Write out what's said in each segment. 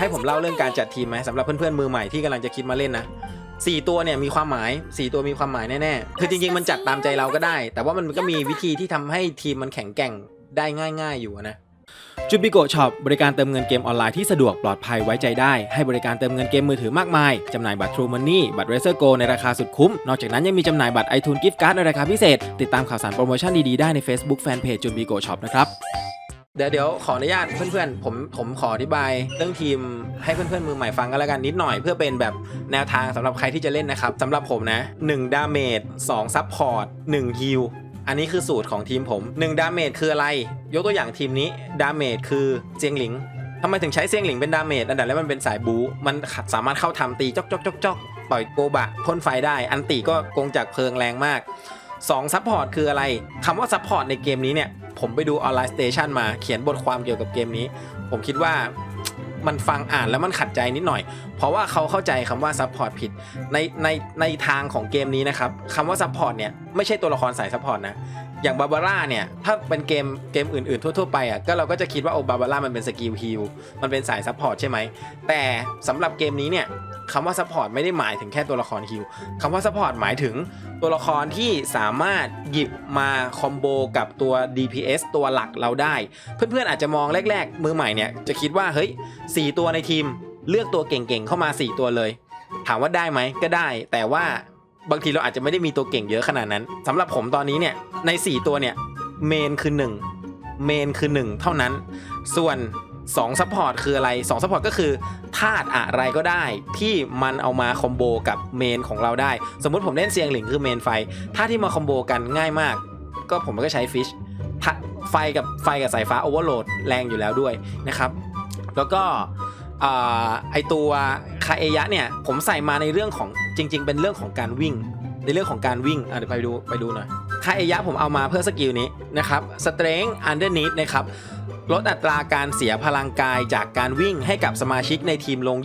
ให้ผมเล่าเรื่องการจัดทีมไหมสำหรับเพื่อนๆมือใหม่ที่กำลังจะคิดมาเล่นนะสี่ตัวเนี่ยมีความหมายสี่ตัวมีความหมายแน่ๆคือจริงๆมันจัดตามใจเราก็ได้ แต่ว่ามันก็มีวิธีที่ทำให้ทีมมันแข็งแกร่งได้ง่าย ๆอยู่นะจูบิโกช็อปบริการเติมเงินเกมออนไลน์ที่สะดวกปลอดภัยไว้ใจได้ ให้บริการเติมเงินเกมมือถือมากมาย จำหน่ายบัตร True Money บัตร Razer Go ในราคาสุดคุ้ม นอกจากนั้นยังมีจำหน่ายบัตร iTunes Gift Card ในราคาพิเศษ ติดตามข่าวสารโปรโมชั่นดีๆได้ใน Facebook Fanpage จูบิโกช็อปนะครับ เดี๋ยวเดี๋ยวขออนุญาตเพื่อนๆ ผมผมขออธิบายเรื่องทีมให้เพื่อนๆมือใหม่ฟังกันแล้วกันนิดหน่อยเพื่อเป็นแบบแนวทางสำหรับใครที่จะเล่นนะครับสำหรับผมนะ1ดาเมจ2ซับพอร์ต1ฮิลอันนี้คือสูตรของทีมผม1ดาเมจคืออะไร ยกตัวอย่างทีมนี้ดาเมจคือเจียงหลิงทำไมถึงใช้เซียงหลิงเป็นดาเมจอันดับแรกมันเป็นสายบูมันสามารถเข้าทำตีจอกจอกจอกจอกปล่อยโกบะพ่นไฟได้ อันตีก็กงจากเพลิงแรงมาก2ซัพพอร์ตคืออะไรคำว่าซัพพอร์ตในเกมนี้เนี่ย ผมไปดูออนไลน์สเตชันมาเขียนบทความเกี่ยวกับเกมนี้ ผมคิดว่ามันฟังอ่านแล้วมันขัดใจนิดหน่อย เพราะว่าเขาเข้าใจคำว่าซัพพอร์ตผิด ในในในทางของเกมนี้นะครับคำว่าซัพพอร์ตเนี่ย ไม่ใช่ตัวละครสายซัพพอร์ตนะ อย่างบาบาร่าเนี่ย ถ้าเป็นเกมเกมอื่นๆ ทั่วๆไปอะก็เราก็จะคิดว่าโอ้บาบาร่ามันเป็นสกิลฮิลมันเป็นสายซัพพอร์ตใช่ไหม แต่สำหรับเกมนี้เนี่ยคำว่าซัพพอร์ตไม่ได้หมายถึงแค่ตัวละครฮิลคำว่าซัพพอร์ตหมายถึงตัวละครที่สามารถหยิบมาคอมโบกับตัว DPS ตัวหลักเราได้ เพื่อนๆอาจจะมองแรก ๆ มือใหม่เนี่ยจะคิดว่าเฮ้ยสี่ตัวในทีม เลือกตัวเก่งๆเข้ามา 4 ตัวเลย ถามว่าได้ไหมก็ได้ แต่ว่า บางทีเราอาจจะไม่ได้มีตัวเก่งเยอะขนาดนั้นสำหรับผมตอนนี้เนี่ยใน 4 ตัวเนี่ยเมนคือ1เมนคือ 1 เท่านั้น ส่วน2ซัพพอร์ตคืออะไร2ซัพพอร์ตก็คือธาตุอะไรก็ได้ ที่มันเอามาคอมโบกับเมนของเราได้ สมมุติผมเล่นเซียงหลิงคือเมนไฟธาตุที่มาคอมโบกันง่ายมาก ก็ผมก็ใช้ฟิชไฟกับไฟกับสายฟ้าโอเวอร์โหลดแรงอยู่แล้วด้วยนะครับ แล้วก็ ไอตัวคาเอยะเนี่ยผมใส่มาในเรื่องของจริง ๆ เป็นเรื่องของการวิ่ง ในเรื่องของการวิ่งอะเดี๋ยวไปดูไปดูหน่อยคาเอยะผมเอามาเพื่อสกิลนี้นะครับ strength underneath นะครับลดอัตราการเสียพลังกายจากการวิ่งให้กับสมาชิกในทีมลง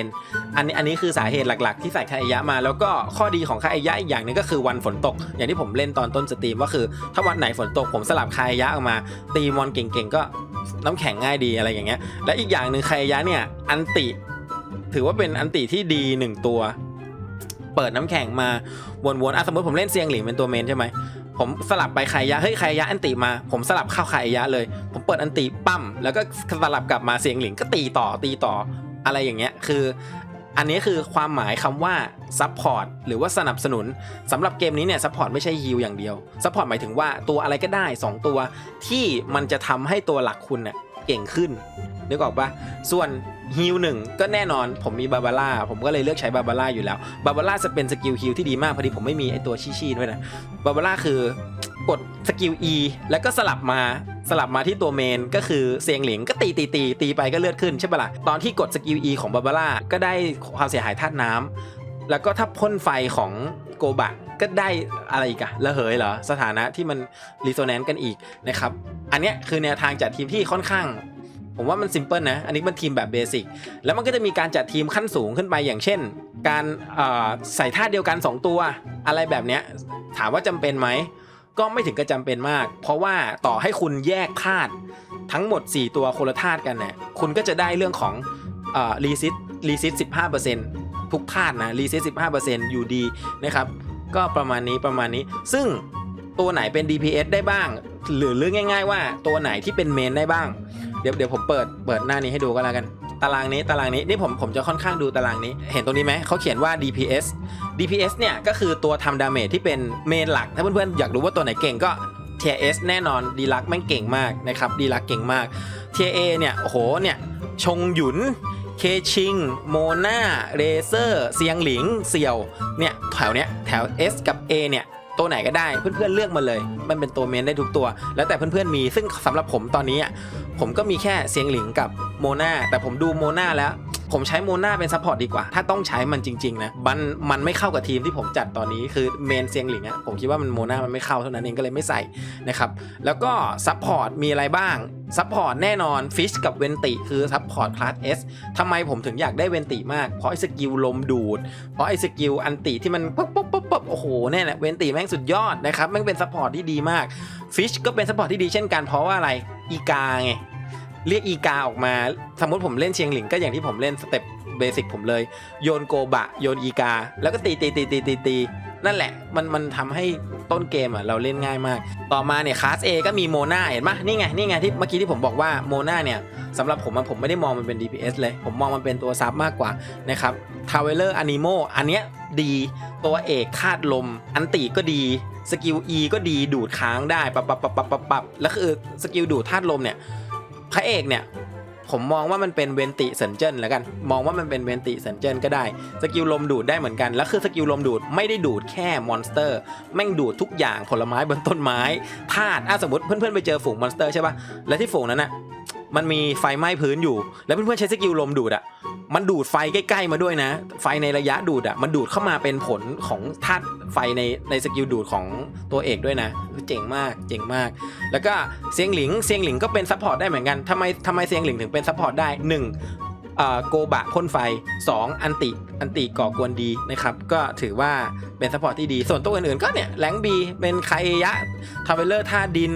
20%อันนี้อันนี้คือสาเหตุหลัก ๆ ที่ใส่คาเอยะมา แล้วก็ข้อดีของคาเอยะอีกอย่างหนึงก็คือวันฝนตก อย่างที่ผมเล่นตอนต้นสตรีมก็คือ ถ้าวันไหนฝนตกผมสลับคาเอยะออกมา ตีมอนเก่งๆก็ น้ำแข็งง่ายดีอะไรอย่างเงี้ย และอีกอย่างหนึ่งคยะเนี่ยอันติ ถือว่าเป็นอันติที่ดีหนึ่งตัว เปิดน้ำแข็งมาวนๆอะสมมติผมเล่นเซียงหลิงเป็นตัวเมนใช่ไหมผมสลับไปไคยะเฮ้ยไคยะอันติมา ผมสลับเข้าไคยะเลย ผมเปิดอันติปั้มแล้วก็สลับกลับมาเซียงหลิงก็ตีต่อตีต่ออะไรอย่างเงี้ย คือ อันนี้คือความหมายคำว่าซัพพอร์ตหรือว่าสนับสนุนสำหรับเกมนี้เนี่ยซัพพอร์ตไม่ใช่ฮิลอย่างเดียวซัพพอร์ตหมายถึงว่าตัวอะไรก็ได้ 2 ตัว ที่มันจะทำให้ตัวหลักคุณเนี่ยเก่งขึ้นนึกออกปะส่วนฮิลหนึ่งก็แน่นอนผมมีบาบาร่าผมก็เลยเลือกใช้บาบาร่าอยู่แล้วบาบาร่าจะเป็นสกิลฮิลที่ดีมากพอดีผมไม่มีไอตัวชี้ๆด้วยนะบาบาร่าคือ กดสกิล E แล้วก็สลับมาสลับมาที่ตัวเมนก็คือเซียงหลิงก็ตีตีตีตีไปก็เลือดขึ้นใช่ปะล่ะตอนที่กดสกิล E ของบาบาร่าก็ได้ความเสียหายธาตุน้ำแล้วก็ถ้าพ่นไฟของโกบะก็ได้อะไรอีกอะระเหยเหรอ สถานะที่มันรีโซแนนซ์กันอีกนะครับ อันเนี้ยคือแนวทางจัดทีมที่ค่อนข้าง ผมว่ามันซิมเพิลนะ อันนี้มันทีมแบบเบสิกแล้วมันก็จะมีการจัดทีมขั้นสูงขึ้นไปอย่างเช่น การใส่ท่าเดียวกัน 2 ตัว อะไรแบบเนี้ยถามว่าจำเป็นไหม ก็ไม่ถึงกับจำเป็นมาก เพราะว่าต่อให้คุณแยกธาตุทั้งหมด 4 ตัวคนละธาตุกันเนี่ยคุณก็จะได้เรื่องของเอ่อรีซิตรีซิต15%ทุกธาตุนะรีซิต15%อยู่ดีนะครับก็ประมาณนี้ประมาณนี้ ซึ่งตัวไหนเป็น DPS ได้บ้าง หรือเรื่องง่าย ๆ ว่าตัวไหนที่เป็นเมนได้บ้าง เดี๋ยวเดี๋ยวผมเปิดเปิดหน้านี้ให้ดูก็แล้วกัน ตารางนี้ตารางนี้นี่ผมผมจะค่อนข้างดูตารางนี้ เห็นตรงนี้ไหมเขาเขียนว่า DPS DPS เนี่ยก็คือตัวทำดาเมจที่เป็นเมนหลัก ถ้าเพื่อนๆอยากรู้ว่าตัวไหนเก่งก็ T S แน่นอนดีลักแม่งเก่งมากนะครับดีลักเก่งมาก T A เนี่ยโอ้โหเนี่ยชงหยุนเคชิง โมนาเรเซอร์ เซียงหลิง เสี่ยว เนี่ยแถวเนี้ยแถว S กับ A เนี่ย ตัวไหนก็ได้เพื่อนๆเลือกมาเลย มันเป็นตัวเมนได้ทุกตัว แล้วแต่เพื่อนๆมีซึ่งสำหรับผมตอนนี้อะผมก็มีแค่เซียงหลิงกับโมนาแต่ผมดูโมนาแล้ว ผมใช้โมนาเป็นซัพพอร์ตดีกว่า ถ้าต้องใช้มันจริงๆนะมันมันไม่เข้ากับทีมที่ผมจัดตอนนี้คือเมนเซียงหลิงอะผมคิดว่ามันโมนามันไม่เข้าเท่านั้นเองก็เลยไม่ใส่นะครับแล้วก็ซัพพอร์ตมีอะไรบ้างซัพพอร์ตแน่นอนฟิชกับเวนติคือซัพพอร์ตคลาส S ทำไมผมถึงอยากได้เวนติมาก เพราะไอ้สกิลลมดูด เพราะไอ้สกิลอันติที่มันปุ๊บปุ๊บปุ๊บปุ๊บโอ้โหแน่แหละเวนติแม่งสุดยอดนะครับแม่งเป็นซัพพอร์ตที่ดีมากฟิชก็เป็นซัพพอร์ตที่ดีเช่นกันเพราะว่าอะไรอีกาไง เรียกอีกาออกมา สมมติผมเล่นเชียงหลิงก็อย่างที่ผมเล่นสเต็ปเบสิกผมเลย โยนโกบะ โยนอีกา แล้วก็ตีตีตีตีตีตีนั่นแหละ มันมันทำให้ต้นเกมอะเราเล่นง่ายมาก ต่อมาเนี่ยคลาส A ก็มีโมนาเห็นปะนี่ไงนี่ไงที่เมื่อกี้ที่ผมบอกว่าโมนาเนี่ยสำหรับผมอะผมไม่ได้มองมันเป็น DPS เลย ผมมองมันเป็นตัวซับมากกว่านะครับทาวเวลเลอร์อนิโมอันเนี้ยดีตัวเอกธาตุลม อันติก็ดี สกิล E ก็ดีดูดค้างได้ปับปับปับปับปับปับแล้วคือสกิลดูดธาตุลมเนี่ย พระเอกเนี่ยผมมองว่ามันเป็นเวนติเซนเจนแล้วกัน มองว่ามันเป็นเวนติเซนเจนก็ได้ สกิลลมดูดได้เหมือนกัน แล้วคือสกิลลมดูดไม่ได้ดูดแค่มอนสเตอร์ แม่งดูดทุกอย่างผลไม้บนต้นไม้ธาตุอะสมมติเพื่อนๆไปเจอฝูงมอนสเตอร์ใช่ป่ะ แล้วที่ฝูงนั้นอะ มันมีไฟไหม้พื้นอยู่ แล้วเพื่อนๆใช้สกิลลมดูดอะมันดูดไฟใกล้ๆมาด้วยนะ ไฟในระยะดูดอะมันดูดเข้ามาเป็นผลของธาตุไฟในในสกิลดูดของตัวเอกด้วยนะเจ๋งมากเจ๋งมาก แล้วก็เซียงหลิงเซียงหลิงก็เป็นซัพพอร์ตได้เหมือนกันทำไมทำไมเซียงหลิงถึงเป็นซัพพอร์ตได้หนึ่งเอ่อโกบะพ่นไฟ 2 อันติอันติก่อกวนดีนะครับ ก็ถือว่าเป็นซัพพอร์ตที่ดี ส่วนตัวอื่นๆก็เนี่ยแรงบีเป็นไคยะทาวเวลเลอร์ท่าดิน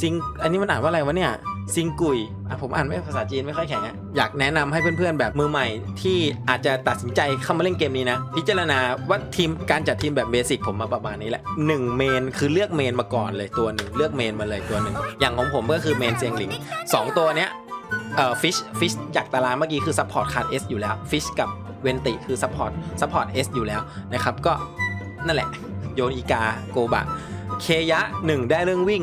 ซิงอันนี้มันอ่านว่าอะไรวะเนี่ย ซิงกุยอะผมอ่านไม่ภาษาจีนไม่ค่อยแข็งอะอยากแนะนำให้เพื่อนๆ แบบมือใหม่ ที่อาจจะตัดสินใจเข้ามาเล่นเกมนี้นะ พิจารณาว่าทีมการจัดทีมแบบเบสิกผมมาประมาณนี้แหละหนึ่งเมนคือเลือกเมนมาก่อนเลยตัวหนึ่งเลือกเมนมาเลยตัวหนึ่งอย่างของผมก็คือเมนเซียงหลิงสองตัวเนี้ยเอ่อฟิชฟิชจากตารางเมื่อกี้คือซัพพอร์ตคาร์ดเอสอยู่แล้วฟิชกับเวนติคือซัพพอร์ตซัพพอร์ตเอสอยู่แล้วนะครับก็นั่นแหละโยนอีกาโกบะเคยะ 1 ได้เรื่องวิ่ง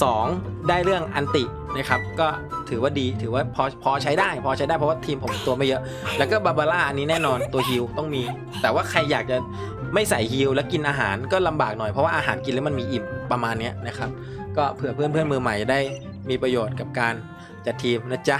2 ได้เรื่องอันตินะครับก็ถือว่าดีถือว่าพอพอใช้ได้ พอใช้ได้เพราะว่าทีมผมตัวไม่เยอะ แล้วก็บาบาร่าอันนี้แน่นอนตัวฮิลต้องมี แต่ว่าใครอยากจะไม่ใส่ฮิลแล้วกินอาหารก็ลำบากหน่อยเพราะว่าอาหารกินแล้วมันมีอิ่มประมาณเนี้ยนะครับ ก็เผื่อเพื่อนเพื่อนๆมือใหม่จะได้มีประโยชน์กับการจัดทีมนะจ๊ะ